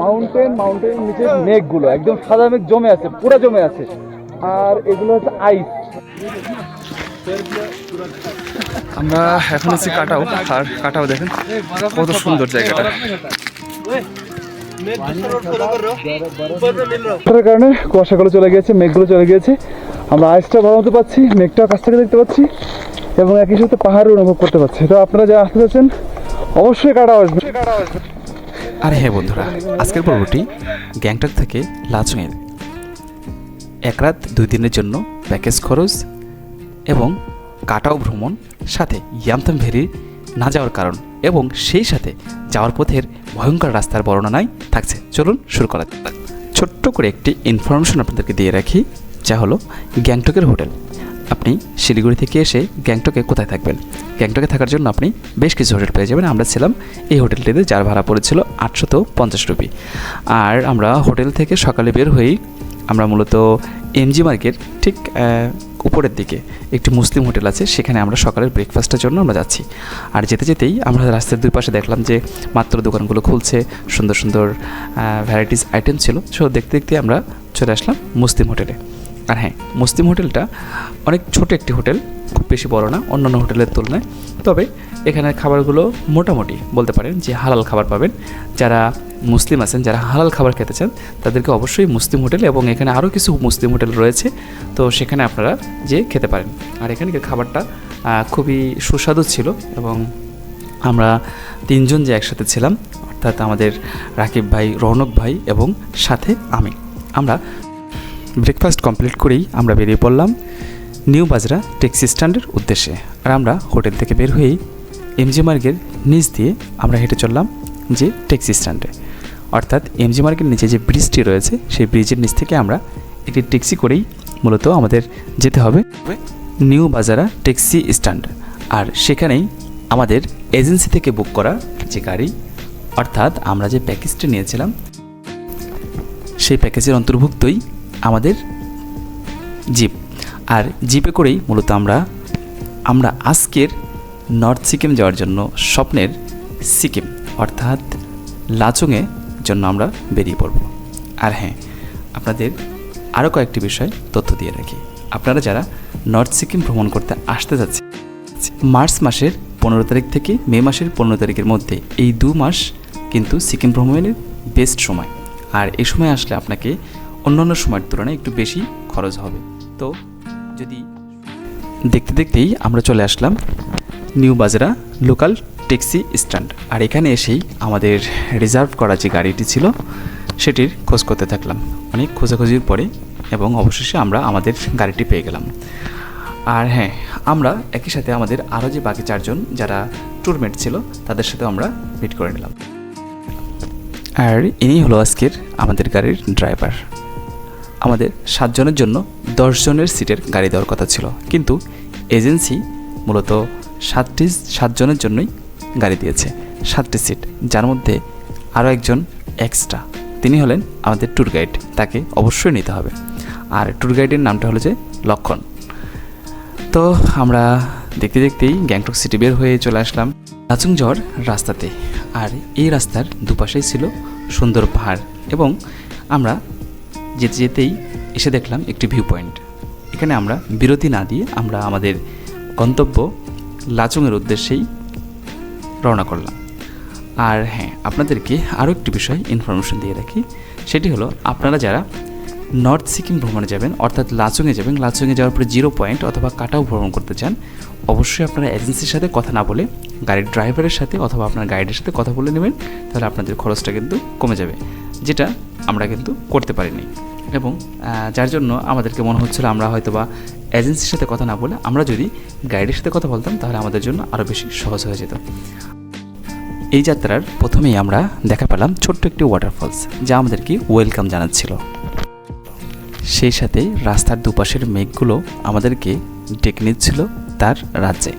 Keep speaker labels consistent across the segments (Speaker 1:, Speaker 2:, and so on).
Speaker 1: Mountain mountain নিচে মেঘগুলো একদম সাদা মেঘ জমে আছে পুরো জমে আছে। আর এগুলো হচ্ছে আইস
Speaker 2: আমরা এখন আছি কাটাও আর কাটাও দেখেন কত সুন্দর জায়গাটা।
Speaker 1: কারণে কুয়াশাগুলো চলে গিয়েছে মেঘগুলো চলে গিয়েছে। আমরা আইসটা ভালো মতো পাচ্ছি মেঘটাও কাছ থেকে দেখতে পাচ্ছি এবং একই সাথে পাহাড় অনুভব করতে পারছি তো আপনারা যা আসতে চাচ্ছেন অবশ্যই কাটা আসবে
Speaker 2: আর হ্যাঁ বন্ধুরা, আজকের পর্বটি গ্যাংটক থেকে লাচুংয়ের এক রাত দুই দিনের জন্য প্যাকেজ খরচ এবং কাটাও ভ্রমণ, সাথে ইয়ামতাম ভেরি না যাওয়ার কারণ এবং সেই সাথে যাওয়ার পথের ভয়ঙ্কর রাস্তার বর্ণনায় থাকছে। চলুন শুরু করা। ছোট্ট করে একটি ইনফরমেশন আপনাদেরকে দিয়ে রাখি, যা হলো গ্যাংটকের হোটেল। আপনি শিলিগুড়ি থেকে এসে গ্যাংটকে কোথায় থাকবেন? গ্যাংটকে থাকার জন্য আপনি বেশ কিছু হোটেল পেয়ে যাবেন। আমরা ছিলাম এই হোটেলটিতে, যার ভাড়া পড়েছিল আটশত পঞ্চাশ রুপি। আর আমরা হোটেল থেকে সকালে বের হয়েই আমরা মূলত এমজি মার্কেট, ঠিক উপরের দিকে একটি মুসলিম হোটেল আছে। সেখানে আমরা সকালের ব্রেকফাস্টের জন্য আমরা যাচ্ছি। আর যেতে যেতেই আমরা রাস্তার দুই পাশে দেখলাম যে মাত্র দোকানগুলো খুলছে, সুন্দর সুন্দর ভ্যারাইটিস আইটেম ছিল। সো দেখতে দেখতে আমরা চলে আসলাম মুসলিম হোটেলে। আর হ্যাঁ মুসলিম হোটেলটা অনেক ছোট একটি হোটেল, খুব বেশি বড় না, অন্যান্য হোটেলের তুলনায়। তবে এখানের খাবারগুলো মোটামুটি বলতে পারেন যে হালাল খাবার পাবেন। যারা মুসলিম আছেন, যারা হালাল খাবার খেতে চান, তাদেরকে অবশ্যই মুসলিম হোটেল এবং এখানে আরও কিছু মুসলিম হোটেল রয়েছে। তো সেখানে আপনারা যে খেতে পারেন। আর এখানকার খাবারটা খুবই সুস্বাদু ছিল এবং আমরা তিনজন যে একসাথে ছিলাম, অর্থাৎ আমাদের রাকিব ভাই, রৌনক ভাই এবং সাথে আমি। আমরা ব্রেকফাস্ট কমপ্লিট করেই আমরা বেরিয়ে পড়লাম নিউ বাজরা ট্যাক্সি স্ট্যান্ডের উদ্দেশ্যে। আর আমরা হোটেল থেকে বের হয়েই এমজি মার্গের নিচ দিয়ে আমরা হেঁটে চললাম যে ট্যাক্সি স্ট্যান্ডে। অর্থাৎ এমজি মার্গের নিচে যে ব্রিজটি রয়েছে, সেই ব্রিজের নিচ থেকে আমরা একটি ট্যাক্সি করেই মূলত আমাদের যেতে হবে নিউ বাজারা ট্যাক্সি স্ট্যান্ড। আর সেখানেই আমাদের এজেন্সি থেকে বুক করা যে গাড়ি, অর্থাৎ আমরা যে প্যাকেজটি নিয়েছিলাম, সেই প্যাকেজের অন্তর্ভুক্তই আমাদের জিপ। আর জিপে করেই মূলত আমরা আমরা আজকের নর্থ সিকিম যাওয়ার জন্য স্বপ্নের সিকিম, অর্থাৎ লাচুংয়ে জন্য আমরা বেরিয়ে পড়ব। আর হ্যাঁ আপনাদের আরও কয়েকটি বিষয় তথ্য দিয়ে রাখি। আপনারা যারা নর্থ সিকিম ভ্রমণ করতে আসতে যাচ্ছে মার্চ মাসের পনেরো তারিখ থেকে মে মাসের পনেরো তারিখের মধ্যে এই দু মাস কিন্তু সিকিম ভ্রমণের বেস্ট সময়। আর এই সময় আসলে আপনাকে অন্যান্য সময়ের তুলনায় একটু বেশি খরচ হবে। তো যদি দেখতে দেখতেই আমরা চলে আসলাম নিউ বাজরা লোকাল ট্যাক্সি স্ট্যান্ড। আর এখানে এসেই আমাদের রিজার্ভ করা যে গাড়িটি ছিল, সেটির খোঁজ করতে থাকলাম। অনেক খোঁজাখুঁজির পরে এবং অবশেষে আমরা আমাদের গাড়িটি পেয়ে গেলাম। আর হ্যাঁ আমরা একই সাথে আমাদের আরও যে বাকি চারজন যারা ট্যুরমেট ছিল, তাদের সাথে আমরা মিট করে নিলাম। আর ইনি হলো আজকের আমাদের গাড়ির ড্রাইভার আমাদের সাতজনের জন্য দশজনের সিটের গাড়ি দেওয়ার কথা ছিল। কিন্তু এজেন্সি মূলত সাতটি, সাতজনের জন্যই গাড়ি দিয়েছে। সাতটি সিট, যার মধ্যে আরও একজন এক্সট্রা তিনি হলেন আমাদের ট্যুর গাইড তাকে অবশ্যই নিতে হবে। আর ট্যুর গাইডের নামটা হলো যে লক্ষণ। তো আমরা দেখতে দেখতেই গ্যাংটক সিটি বের হয়ে চলে আসলাম লাচুং যাওয়ার রাস্তাতে। আর এই রাস্তার দুপাশেই ছিল সুন্দর পাহাড় এবং আমরা যেতে যেতেই এসে দেখলাম একটি ভিউ পয়েন্ট এখানে আমরা বিরতি না দিয়ে আমরা আমাদের গন্তব্য লাচুংয়ের উদ্দেশ্যেই রওনা করলাম। আর হ্যাঁ আপনাদেরকে আরও একটি বিষয় ইনফরমেশন দিয়ে রাখি। সেটি হলো, আপনারা যারা নর্থ সিকিম ভ্রমণে যাবেন, অর্থাৎ লাচুংয়ে যাবেন। লাচুংয়ে যাওয়ার পরে জিরো পয়েন্ট অথবা কাটাও ভ্রমণ করতে চান, অবশ্যই আপনারা এজেন্সির সাথে কথা না বলে গাড়ির ড্রাইভারের সাথে অথবা আপনার গাইডের সাথে কথা বলে নেবেন, তাহলে আপনাদের খরচটা কিন্তু কমে যাবে, যেটা আমরা কিন্তু করতে পারিনি। এবং যার জন্য আমাদেরকে মনে হচ্ছিল আমরা হয়তো বা এজেন্সির সাথে কথা না বলে আমরা যদি গাইডের সাথে কথা বলতাম, তাহলে আমাদের জন্য আরও বেশি সহজ হয়ে যেত। এই যাত্রার প্রথমেই আমরা দেখা পেলাম ছোট্ট একটি ওয়াটারফলস যা আমাদেরকে ওয়েলকাম জানাচ্ছিল। সেই সাথে রাস্তার দুপাশের মেঘগুলো আমাদেরকে ডেকে নিচ্ছিল তার রাজ্যে।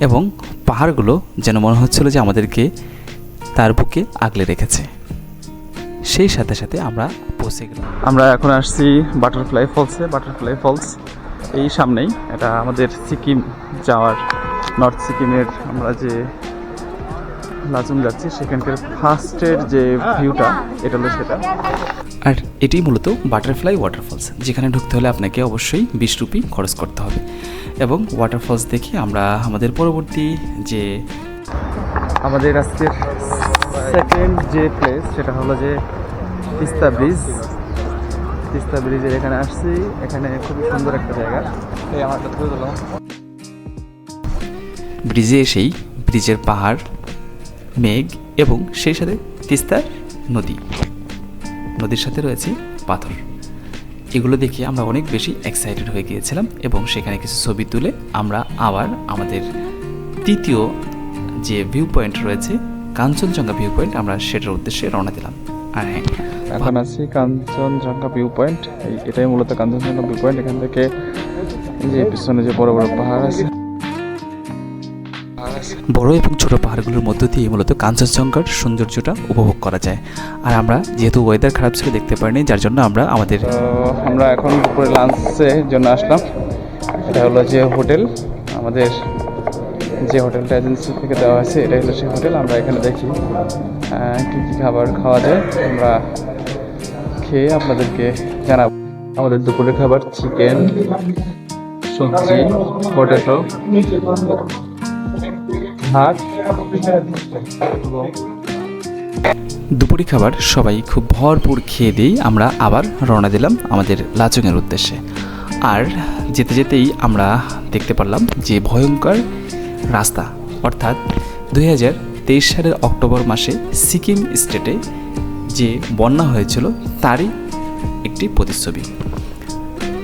Speaker 2: এবং পাহাড়গুলো যেন মনে হচ্ছিল যে আমাদেরকে তার বুকে আগলে রেখেছে। সেই সাথে সাথে আমরা পৌঁছে গেলাম।
Speaker 1: আমরা এখন আসছি বাটারফ্লাই ফলসে বাটারফ্লাই ফলস এই সামনেই। এটা আমাদের সিকিম যাওয়ার নর্থ সিকিমের আমরা যে লাচুং যাচ্ছি, সেখানকার ফার্স্টের যে ভিউটা এটা হলো সেটা।
Speaker 2: আর এটি মূলত বাটারফ্লাই ওয়াটারফলস যেখানে ঢুকতে হলে আপনাকে অবশ্যই বিশ রুপি খরচ করতে হবে। এবং ওয়াটারফলস দেখে আমরা আমাদের পরবর্তী যে
Speaker 1: আমাদের আজকের সেকেন্ড যে প্লেস সেটা হলো যে তিস্তা ব্রিজ তিস্তা ব্রিজের এখানে আসছি, এখানে খুবই সুন্দর একটা জায়গা। এই দিলাম
Speaker 2: ব্রিজে এসেই ব্রিজের পাহাড়, মেঘ এবং সেই সাথে তিস্তার নদী। নদীর সাথে রয়েছে পাথর। এগুলো দেখে আমরা অনেক বেশি এক্সাইটেড হয়ে গিয়েছিলাম এবং সেখানে কিছু ছবি তুলে আমরা আবার আমাদের তৃতীয় যে ভিউ পয়েন্ট রয়েছে, কাঞ্চনজঙ্ঘা ভিউ পয়েন্ট আমরা সেটার উদ্দেশ্যে রওনা দিলাম। আর হ্যাঁ
Speaker 1: এখন আছি কাঞ্চনজঙ্ঘা ভিউ পয়েন্ট এটাই মূলত কাঞ্চনজঙ্ঘা ভিউ পয়েন্ট এখান থেকে যে পিছনে যে বড় বড় পাহাড় আছে
Speaker 2: বড় এবং ছোট পাহাড়গুলোর মধ্য দিয়ে মূলত কাঞ্চনজঙ্ঘার সৌন্দর্যটা উপভোগ করা যায়। আর আমরা যেহেতু ওয়েদার খারাপ ছিল, দেখতে পারিনি, যার জন্য আমরা আমাদের
Speaker 1: আমরা এখন দুপুরে লাঞ্চের জন্য আসলাম। এটা হলো যে হোটেল। আমাদের যে হোটেলটা এজেন্সি থেকে দেওয়া হয়েছে এটা হলো সেই হোটেল। আমরা এখানে দেখি কী কী খাবার খাওয়া যায়। আমরা খেয়ে আপনাদেরকে জানাব। আমাদের দুপুরের খাবার চিকেন সবজি পটেটো
Speaker 2: দুপুরি খাবার সবাই খুব ভরপুর খেয়ে দিয়েই আমরা আবার রওনা দিলাম আমাদের লাচুংয়ের উদ্দেশ্যে। আর যেতে যেতেই আমরা দেখতে পারলাম যে ভয়ঙ্কর রাস্তা। অর্থাৎ দুই হাজার তেইশ সালের অক্টোবর মাসে সিকিম স্টেটে যে বন্যা হয়েছিল, তারই একটি প্রতিচ্ছবি।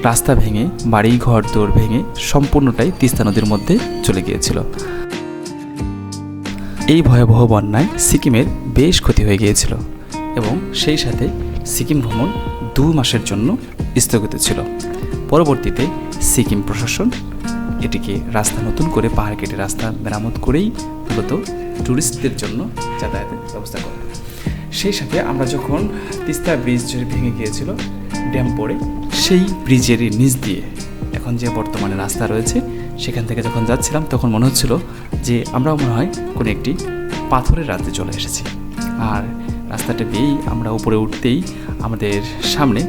Speaker 2: রাস্তা ভেঙে বাড়ি ঘর দৌড় ভেঙে সম্পূর্ণটাই তিস্তা নদীর মধ্যে চলে গিয়েছিল। এই ভয়াবহ বন্যায় সিকিমের বেশ ক্ষতি হয়ে গিয়েছিল এবং সেই সাথে সিকিম ভ্রমণ দু মাসের জন্য স্থগিত ছিল। পরবর্তীতে সিকিম প্রশাসন এটিকে রাস্তা নতুন করে পাহাড় কেটে রাস্তা মেরামত করেই মূলত ট্যুরিস্টদের জন্য যাতায়াতের ব্যবস্থা করে। সেই সাথে আমরা যখন তিস্তা ব্রিজ ভেঙে গিয়েছিল ড্যাম পড়ে, সেই ব্রিজের নিচ দিয়ে এখন যে বর্তমানে রাস্তা রয়েছে সেখান থেকে যখন যাচ্ছিলাম, তখন মনে হচ্ছিল যে আমরা মনে হয় কোনো একটি পাথরের রাতে চলে এসেছি। আর রাস্তাটা দিয়েই আমরা উপরে উঠতেই আমাদের সামনে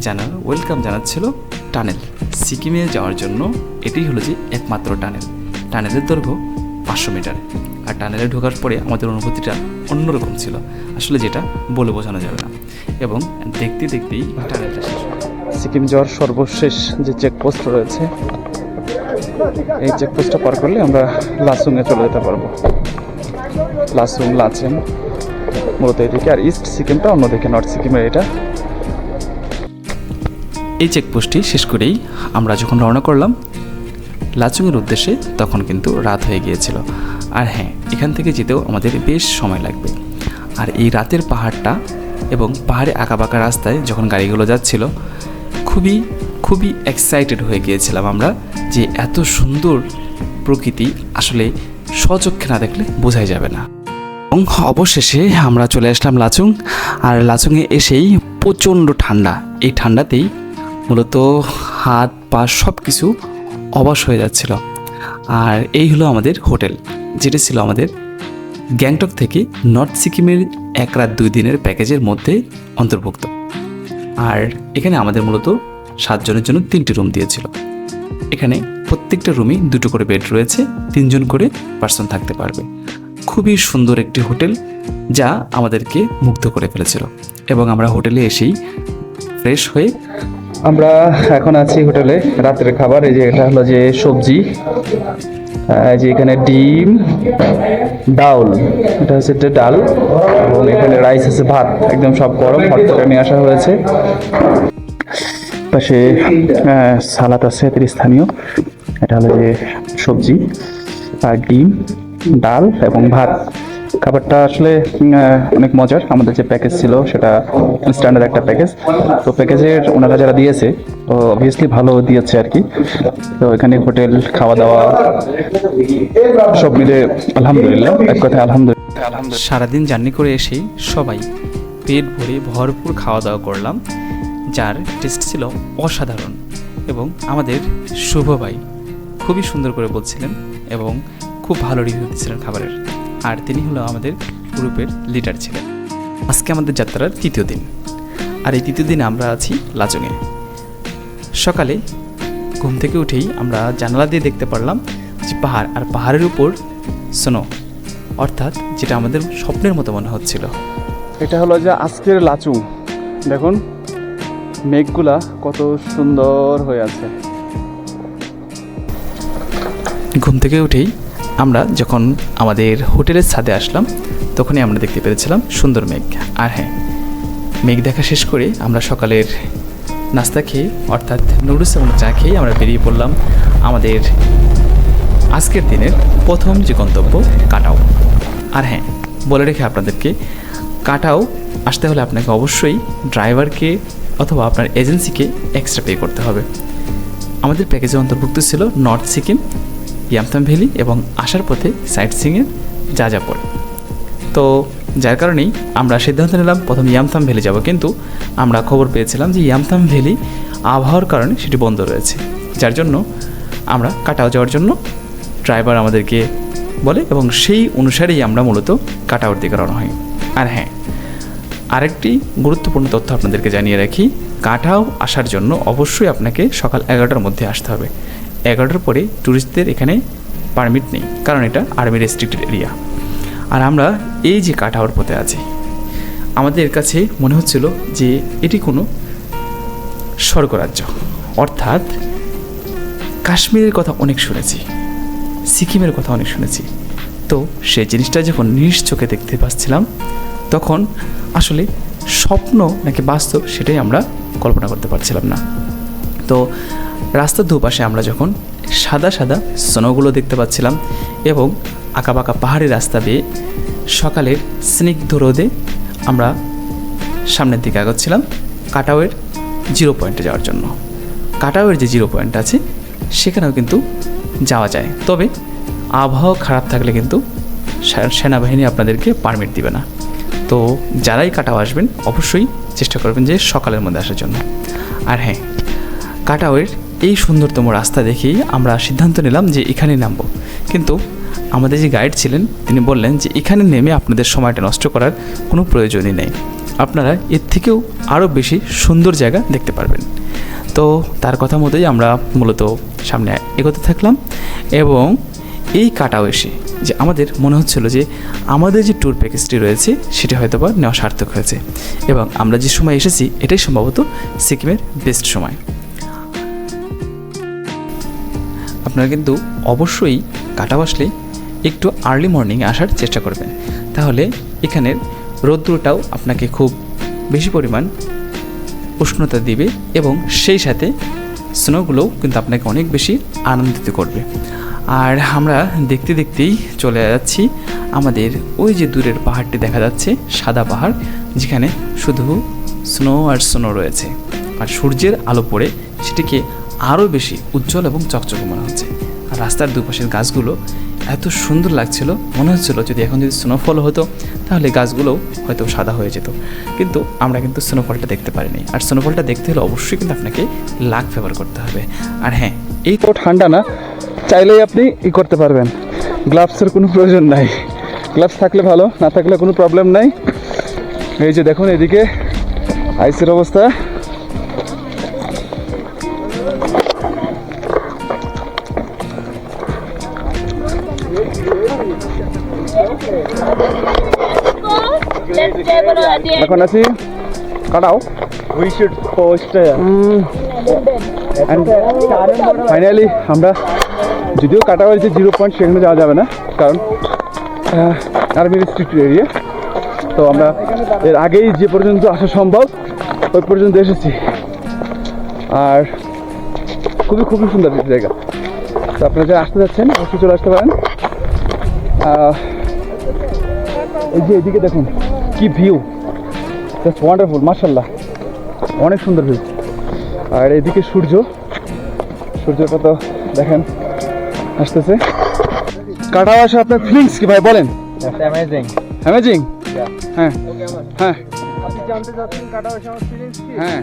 Speaker 2: জানা ওয়েলকাম জানাচ্ছিল টানেল। সিকিমে যাওয়ার জন্য এটাই হলো যে একমাত্র টানেল। টানেলের দৈর্ঘ্য পাঁচশো মিটার। আর টানেলে ঢোকার পরে আমাদের অনুভূতিটা অন্যরকম ছিল। আসলে যেটা বলে বোঝানো যাবে না। এবং দেখতে দেখতেই টানেলটা শেষ
Speaker 1: সিকিম যাওয়ার সর্বশেষ যে চেকপোস্ট রয়েছে এই চেকপোস্টটা পার করলে আমরা লাসুংয়ে চলে যেতে পারব। লাসুং লাচেন মূলত এদিকে, আর ইস্ট সিকিমটা, অন্যদিকে নর্থ সিকিমের এটা।
Speaker 2: এই চেকপোস্টটি শেষ করেই আমরা যখন রওনা করলাম লাচুংয়ের উদ্দেশ্যে তখন কিন্তু রাত হয়ে গিয়েছিল। আর হ্যাঁ এখান থেকে যেতেও আমাদের বেশ সময় লাগবে। আর এই রাতের পাহাড়টা এবং পাহাড়ে আঁকাবাঁকা রাস্তায় যখন গাড়িগুলো যাচ্ছিল, খুবই খুবই এক্সাইটেড হয়ে গিয়েছিলাম আমরা যে এত সুন্দর প্রকৃতি আসলে স্বচক্ষে না দেখলে বোঝাই যাবে না। এবং অবশেষে আমরা চলে আসলাম লাচুং, আর লাচুংয়ে এসেই প্রচণ্ড ঠান্ডা। এই ঠান্ডাতেই মূলত হাত, পা সব কিছু অবাস হয়ে যাচ্ছিল। আর এই হলো আমাদের হোটেল, যেটা ছিল আমাদের গ্যাংটক থেকে নর্থ সিকিমের এক রাত দুই দিনের প্যাকেজের মধ্যে অন্তর্ভুক্ত। আর এখানে আমাদের মূলত সাতজনের জন্য তিনটি রুম দিয়েছিল। এখানে প্রত্যেকটা রুমে দুটো করে বেড রয়েছে, তিনজন করে পার্সন থাকতে পারবে। খুবই সুন্দর একটি হোটেল যা আমাদেরকে মুগ্ধ করে ফেলেছিল এবং আমরা হোটেলে এসেই ফ্রেশ হয়ে
Speaker 1: আমরা এখন আছি হোটেলে রাতের খাবার। এই যে এটা হলো যে সবজি যে এখানে ডিম, ডাউল, এটা হচ্ছে যে ডাল, এবং এখানে রাইস আছে, ভাত, একদম সব গরম হট করে নিয়ে আসা হয়েছে। পাশে সালাদ আছে এদের স্থানীয় এটা হলো যে সবজি, আর ডিম, ডাল এবং ভাত। খাবারটা আসলে অনেক মজার। আমাদের যে প্যাকেজ ছিল, সেটা স্ট্যান্ডার্ড একটা প্যাকেজ তো প্যাকেজের ওনারা যারা দিয়েছে, তো অবভিয়াসলি ভালো দিয়েছে আর কি। তো এখানে হোটেল খাওয়া দাওয়া সব মিলে আলহামদুলিল্লাহ। এক কথায় আলহামদুলিল্লাহ।
Speaker 2: সারাদিন জার্নি করে এসেই সবাই পেট ভরে ভরপুর খাওয়া দাওয়া করলাম। যার টেস্ট ছিল অসাধারণ এবং আমাদের শুভ ভাই খুবই সুন্দর করে বলছিলেন এবং খুব ভালো রিভিউ দিচ্ছিলেন খাবারের। আর তিনি হলো আমাদের গ্রুপের লিডার ছিলেন। আজকে আমাদের যাত্রার তৃতীয় দিন। আর এই তৃতীয় দিনে আমরা আছি লাচঙে সকালে ঘুম থেকে উঠেই আমরা জানালা দিয়ে দেখতে পারলাম যে পাহাড়, আর পাহাড়ের উপর স্নো অর্থাৎ যেটা আমাদের স্বপ্নের মতো মনে হচ্ছিল।
Speaker 1: এটা হলো যে আজকের লাচুং। দেখুন মেঘগুলা কত সুন্দর হয়ে আছে।
Speaker 2: ঘুম থেকে উঠেই আমরা যখন আমাদের হোটেলের ছাদে আসলাম, তখনই আমরা দেখতে পেরেছিলাম সুন্দর মেঘ। আর হ্যাঁ মেঘ দেখা শেষ করে আমরা সকালের নাস্তা খেয়ে, অর্থাৎ নুডলস এবং চা খেয়ে আমরা বেরিয়ে পড়লাম আমাদের আজকের দিনের প্রথম যে গন্তব্য, কাটাও। আর হ্যাঁ বলে রেখে আপনাদেরকে, কাটাও আসতে হলে আপনাকে অবশ্যই ড্রাইভারকে অথবা আপনার এজেন্সিকে এক্সট্রা পে করতে হবে। আমাদের প্যাকেজে অন্তর্ভুক্ত ছিল নর্থ সিকিম ইয়ামথাম ভ্যালি এবং আসার পথে সাইট সিংয়ের যা যা পড়ে তো যার কারণেই আমরা সিদ্ধান্ত নিলাম প্রথম ইয়ামথাম ভ্যালি যাব। কিন্তু আমরা খবর পেয়েছিলাম যে ইয়ামথাম ভ্যালি আবহাওয়ার কারণে সেটি বন্ধ রয়েছে। যার জন্য আমরা কাটাও যাওয়ার জন্য ড্রাইভার আমাদেরকে বলে এবং সেই অনুসারেই আমরা মূলত কাটাওয়ার দিকে রওনা হই। আর হ্যাঁ আরেকটি গুরুত্বপূর্ণ তথ্য আপনাদেরকে জানিয়ে রাখি কাঠাও আসার জন্য অবশ্যই আপনাকে সকাল এগারোটার মধ্যে আসতে হবে। এগারোটার পরে ট্যুরিস্টদের এখানে পারমিট নেই, কারণ এটা আর্মি রেস্ট্রিক্টেড এরিয়া আর আমরা এই যে কাঠাওয়ার পথে আছি, আমাদের কাছে মনে হচ্ছিল যে এটি কোনো স্বর্গরাজ্য। অর্থাৎ কাশ্মীরের কথা অনেক শুনেছি, সিকিমের কথা অনেক শুনেছি। তো সেই জিনিসটা যখন নিজ চোখে দেখতে পাচ্ছিলাম তখন আসলে স্বপ্ন নাকি বাস্তব সেটাই আমরা কল্পনা করতে পারছিলাম না। তো রাস্তার দুপাশে আমরা যখন সাদা সাদা স্নোগুলো দেখতে পাচ্ছিলাম এবং আঁকাবাঁকা পাহাড়ি রাস্তা দিয়ে সকালের স্নিগ্ধ রোদে আমরা সামনের দিকে আগাচ্ছিলাম কাটাওয়ের জিরো পয়েন্টে যাওয়ার জন্য। কাটাওয়ের যে জিরো পয়েন্ট আছে সেখানেও কিন্তু যাওয়া যায়। তবে আবহাওয়া খারাপ থাকলে কিন্তু সেনাবাহিনী আপনাদেরকে পারমিট দিবে না। তো যারাই কাটাও আসবেন, অবশ্যই চেষ্টা করবেন যে সকালের মধ্যে আসার জন্য। আর হ্যাঁ কাটাওয়ের এই সুন্দরতম রাস্তা দেখেই আমরা সিদ্ধান্ত নিলাম যে এখানে নামবো। কিন্তু আমাদের যে গাইড ছিলেন, তিনি বললেন যে এখানে নেমে আপনাদের সময়টা নষ্ট করার কোনো প্রয়োজনই নেই। আপনারা এর থেকেও আরও বেশি সুন্দর জায়গা দেখতে পারবেন। তো তার কথা মতোই আমরা মূলত সামনে এগোতে থাকলাম এবং এই কাটাও এসে যে আমাদের মনে হচ্ছিল যে আমাদের যে ট্যুর প্যাকেজটি রয়েছে, সেটি হয়তো বা নেওয়া সার্থক হয়েছে। এবং আমরা যে সময় এসেছি, এটাই সম্ভবত সিকিমের বেস্ট সময়। আপনারা কিন্তু অবশ্যই কাটাও আসলে একটু আর্লি মর্নিংয়ে আসার চেষ্টা করবেন। তাহলে এখানের রৌদ্রটাও আপনাকে খুব বেশি পরিমাণ উষ্ণতা দিবে এবং সেই সাথে স্নোগুলোও কিন্তু আপনাকে অনেক বেশি আনন্দিত করবে। আর আমরা দেখতে দেখতেই চলে যাচ্ছি আমাদের ওই যে দূরের পাহাড়টি দেখা যাচ্ছে, সাদা পাহাড়, যেখানে শুধু স্নো আর স্নো রয়েছে। আর সূর্যের আলো পড়ে সেটিকে আরও বেশি উজ্জ্বল এবং চকচকে মনে হচ্ছে। আর রাস্তার দুপাশের গাছগুলো এত সুন্দর লাগছিল, মনে হচ্ছিল যদি এখন যদি স্নোফল হতো, তাহলে গাছগুলোও হয়তো সাদা হয়ে যেত। কিন্তু আমরা কিন্তু স্নোফলটা দেখতে পারিনি। আর স্নোফলটা দেখতে হলে অবশ্যই কিন্তু আপনাকে লাক ফেভার করতে হবে। আর হ্যাঁ এই
Speaker 1: তো ঠান্ডা না চাইলেই আপনি ই করতে পারবেন। গ্লাভসের কোনো প্রয়োজন নাই। গ্লাভস থাকলে ভালো না থাকলে কোনো প্রবলেম নাই। এই যে দেখুন এদিকে আইসের অবস্থা. এখন আছি কাটাও।
Speaker 3: Post uh,
Speaker 1: ফাইনালি আমরা যদিও কাটা হয়েছে জিরো পয়েন্ট সেখানে যাওয়া যাবে না, কারণ আর্মি রেস্ট্রিক্টেড এরিয়া তো আমরা এর আগেই যে পর্যন্ত আসা সম্ভব, ওই পর্যন্ত এসেছি। আর খুবই খুবই সুন্দর জায়গা। তো আপনারা যারা আসতে যাচ্ছেন, অবশ্যই চলে আসতে পারেন। এই যে এদিকে দেখুন, কি ভিউ জাস্ট ওয়ান্ডারফুল মার্শাল্লাহ অনেক সুন্দর ভিউ আর এদিকে সূর্য। সূর্যটা তো দেখেন। আসতেছে। কাটাও আসে আপনার ফিলিংস কি ভাই বলেন।
Speaker 3: Amazing.
Speaker 1: অ্যামেজিং হ্যাঁ হ্যাঁ।
Speaker 3: আপনি জানতে চাচ্ছেন কাটা বসে আমার ফিলিংস কি?
Speaker 1: হ্যাঁ।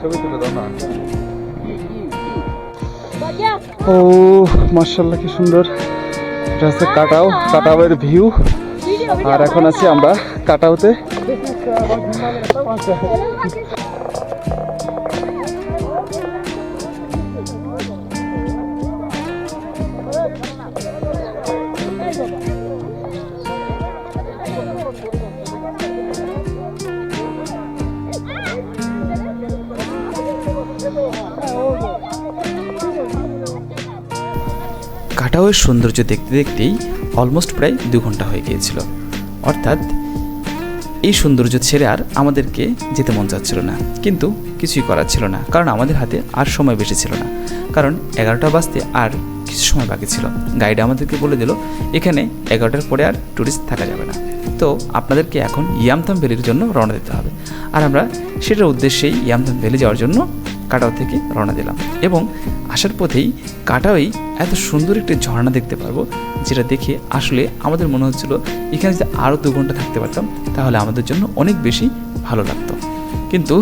Speaker 3: ছবি তুলে দাও না
Speaker 1: ও মার্শাল্লাহ কি সুন্দর। এটা হচ্ছে কাটাও কাটাওয়ের ভিউ. আর এখন আছি আমরা কাটাওতে।
Speaker 2: কাটাওয়ের সৌন্দর্য দেখতে দেখতেই অলমোস্ট প্রায় দু ঘণ্টা হয়ে গিয়েছিল। অর্থাৎ এই সৌন্দর্য ছেড়ে আর আমাদেরকে যেতে মন চাচ্ছিল না। কিন্তু কিছুই করার ছিল না, কারণ আমাদের হাতে আর সময় বেশি ছিল না। কারণ এগারোটা বাজতে আর কিছু সময় বাকি ছিল। গাইড আমাদেরকে বলে দিল, এখানে এগারোটার পরে আর ট্যুরিস্ট থাকা যাবে না। তো আপনাদেরকে এখন ইয়ামথাম ভ্যালির জন্য রওনা দিতে হবে। আর আমরা সেটার উদ্দেশ্যেই ইয়ামথাম ভ্যালি যাওয়ার জন্য কাটাও থেকে রওনা দিলাম। এবং আসার পথেই কাটাওই এত সুন্দর একটি ঝর্ণা দেখতে পারব, যেটা দেখে আসলে আমাদের মনে হচ্ছিল এখানে যদি আরও দু ঘণ্টা থাকতে পারতাম, তাহলে আমাদের জন্য অনেক বেশি ভালো লাগতো। কিন্তু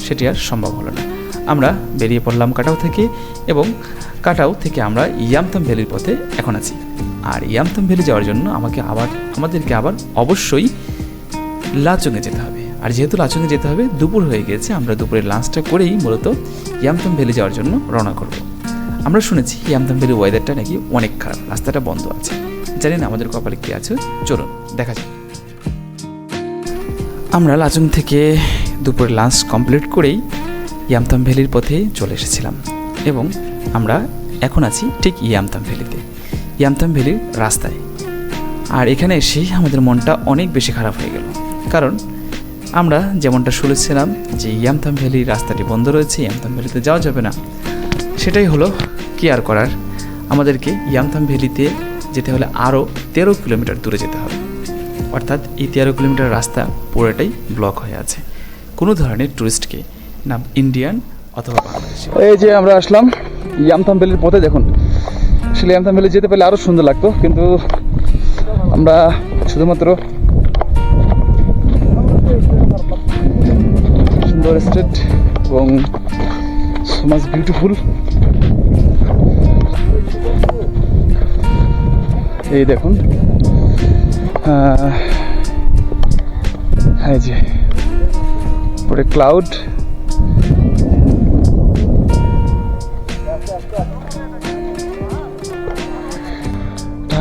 Speaker 2: সেটি আর সম্ভব হলো না। আমরা বেরিয়ে পড়লাম কাটাও থেকে এবং কাটাও থেকে আমরা ইয়ামতাম ভ্যালির পথে এখন আছি। আর ইয়ামতাম ভ্যালি যাওয়ার জন্য আমাকে আবার, আমাদেরকে আবার অবশ্যই লাচুংয়ে যেতে হবে। আর যেহেতু লাচুংয়ে যেতে হবে, দুপুর হয়ে গেছে, আমরা দুপুরের লাঞ্চটা করেই মূলত ইয়ামতাম ভ্যালি যাওয়ার জন্য রওনা করব। আমরা শুনেছি ইয়ামতাম ভ্যালির ওয়েদারটা নাকি অনেক খারাপ, রাস্তাটা বন্ধ আছে। জানি না আমাদের কপালে কী আছে, চলুন, দেখা যাক। আমরা লাচুং থেকে দুপুরের লাঞ্চ কমপ্লিট করেই ইয়ামতাম ভ্যালির পথে চলে এসেছিলাম এবং আমরা এখন আছি ঠিক ইয়ামতাম ভ্যালিতে ইয়ামতাম ভ্যালির রাস্তায়। আর এখানে এসেই আমাদের মনটা অনেক বেশি খারাপ হয়ে গেল, কারণ আমরা যেমনটা শুনেছিলাম যে ইয়ামথাম ভ্যালি রাস্তাটি বন্ধ রয়েছে ইয়ামথাম ভ্যালিতে যাওয়া যাবে না। সেটাই হলো কি আর করার? আমাদেরকে ইয়ামথাম ভ্যালিতে যেতে হলে আরও তেরো কিলোমিটার দূরে যেতে হবে। অর্থাৎ এই তেরো কিলোমিটার রাস্তা পুরোটাই ব্লক হয়ে আছে। কোনো ধরনের ট্যুরিস্টকে নাম ইন্ডিয়ান অথবা বাংলাদেশি।
Speaker 1: এই যে আমরা আসলাম ইয়ামথাম ভ্যালির পথে, দেখুন। আসলে ইয়ামথাম ভ্যালি যেতে পারলে আরও সুন্দর লাগতো, কিন্তু আমরা শুধুমাত্র সুন্দর স্টেট এবং সমাজ বিউটিফুল এই দেখুন। এই যে পরে ক্লাউড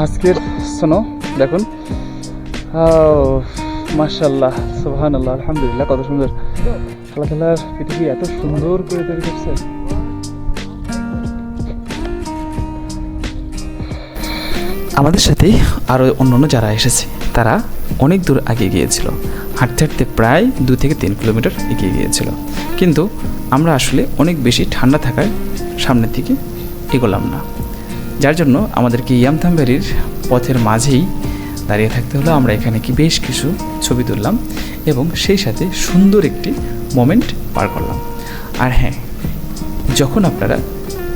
Speaker 1: আজকের শোনো দেখুন। মাশাল্লাহ সুবহান আল্লাহ আলহামদুলিল্লাহ, কত সুন্দর। আল্লাহ পৃথিবী এত সুন্দর করে তৈরি করছে।
Speaker 2: আমাদের সাথে আরও অন্যান্য যারা এসেছে, তারা অনেক দূর আগে গিয়েছিল। হাঁটতে হাঁটতে প্রায় দু থেকে তিন কিলোমিটার এগিয়ে গিয়েছিল। কিন্তু আমরা আসলে অনেক বেশি ঠান্ডা থাকায় সামনের দিকে এগোলাম না। যার জন্য আমাদেরকে ইয়ামথাম পথের মাঝেই দাঁড়িয়ে থাকতে হলো। আমরা এখানে কি বেশ কিছু ছবি তুললাম এবং সেই সাথে সুন্দর একটি মোমেন্ট পার করলাম। আর হ্যাঁ যখন আপনারা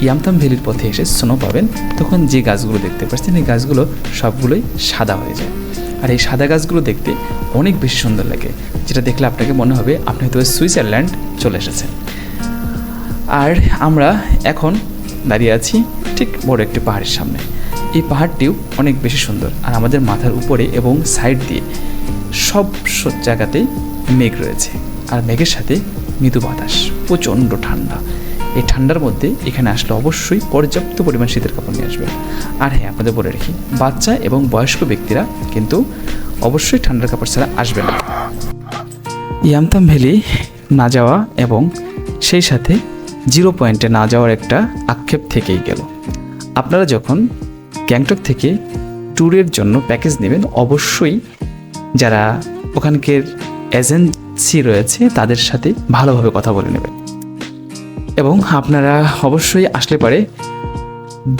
Speaker 2: ইয়ামতাম ভ্যালির পথে এসে স্নো পাবেন, তখন যে গাছগুলো দেখতে পাচ্ছেন, এই গাছগুলো সবগুলোই সাদা হয়ে যায়। আর এই সাদা গাছগুলো দেখতে অনেক বেশি সুন্দর লাগে, যেটা দেখলে আপনাকে মনে হবে আপনি হয়তো সুইজারল্যান্ড চলে এসেছেন। আর আমরা এখন দাঁড়িয়ে আছি ঠিক বড় একটি পাহাড়ের সামনে। এই পাহাড়টিও অনেক বেশি সুন্দর। আর আমাদের মাথার উপরে এবং সাইড দিয়ে সব জায়গাতেই মেঘ রয়েছে। আর মেঘের সাথে মৃদু বাতাস, প্রচণ্ড ঠান্ডা। এই ঠান্ডার মধ্যে এখানে আসলে অবশ্যই পর্যাপ্ত পরিমাণ শীতের কাপড় নিয়ে আসবে আর হ্যাঁ আপনাদের বলে রাখি, বাচ্চা এবং বয়স্ক ব্যক্তিরা কিন্তু অবশ্যই ঠান্ডার কাপড় ছাড়া আসবে না। ইয়ামতাম ভ্যালি না যাওয়া এবং সেই সাথে জিরো পয়েন্টে না যাওয়ার একটা আক্ষেপ থেকেই গেল। আপনারা যখন গ্যাংটক থেকে ট্যুরের জন্য প্যাকেজ নেবেন। অবশ্যই যারা ওখানকার এজেন্সি রয়েছে, তাদের সাথে ভালোভাবে কথা বলে নেবেন। এবং আপনারা অবশ্যই আসলে পারে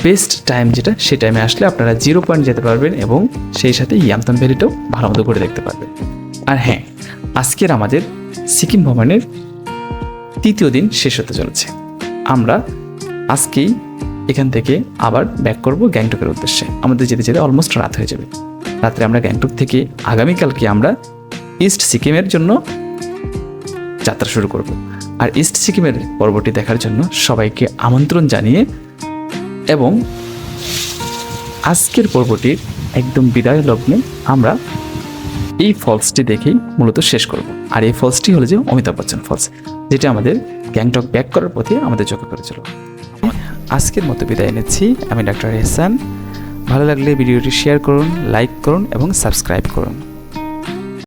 Speaker 2: বেস্ট টাইম যেটা সেই টাইমে আসলে আপনারা জিরো পয়েন্ট যেতে পারবেন এবং সেই সাথে ইয়ামতাম ভ্যালিটাও ভালো মতো করে দেখতে পারবেন। আর হ্যাঁ আজকের আমাদের সিকিম ভ্রমণের তৃতীয় দিন শেষ হতে চলেছে। আমরা আজকেই এখান থেকে আবার ব্যাক করব গ্যাংটকের উদ্দেশ্যে। আমাদের যেতে যেতে অলমোস্ট রাত হয়ে যাবে। রাত্রে আমরা গ্যাংটক থেকে আগামীকালকে আমরা ইস্ট সিকিমের জন্য যাত্রা শুরু করব। আর ইস্ট সিকিমের পর্বটি দেখার জন্য সবাইকে আমন্ত্রণ জানিয়ে এবং আজকের পর্বটির একদম বিদায় লগ্নে আমরা এই ফলসটি দেখেই মূলত শেষ করব। আর এই ফলসটি হলো যে অমিতাভ বচ্চন ফলস যেটা আমাদের গ্যাংটক ব্যাক করার পথে আমাদের চোখে পড়েছিল।
Speaker 4: আজকের মতো বিদায় নিচ্ছি। আমি ডাক্তার এহসান। ভালো লাগলে ভিডিওটি শেয়ার করুন, লাইক করুন এবং সাবস্ক্রাইব করুন।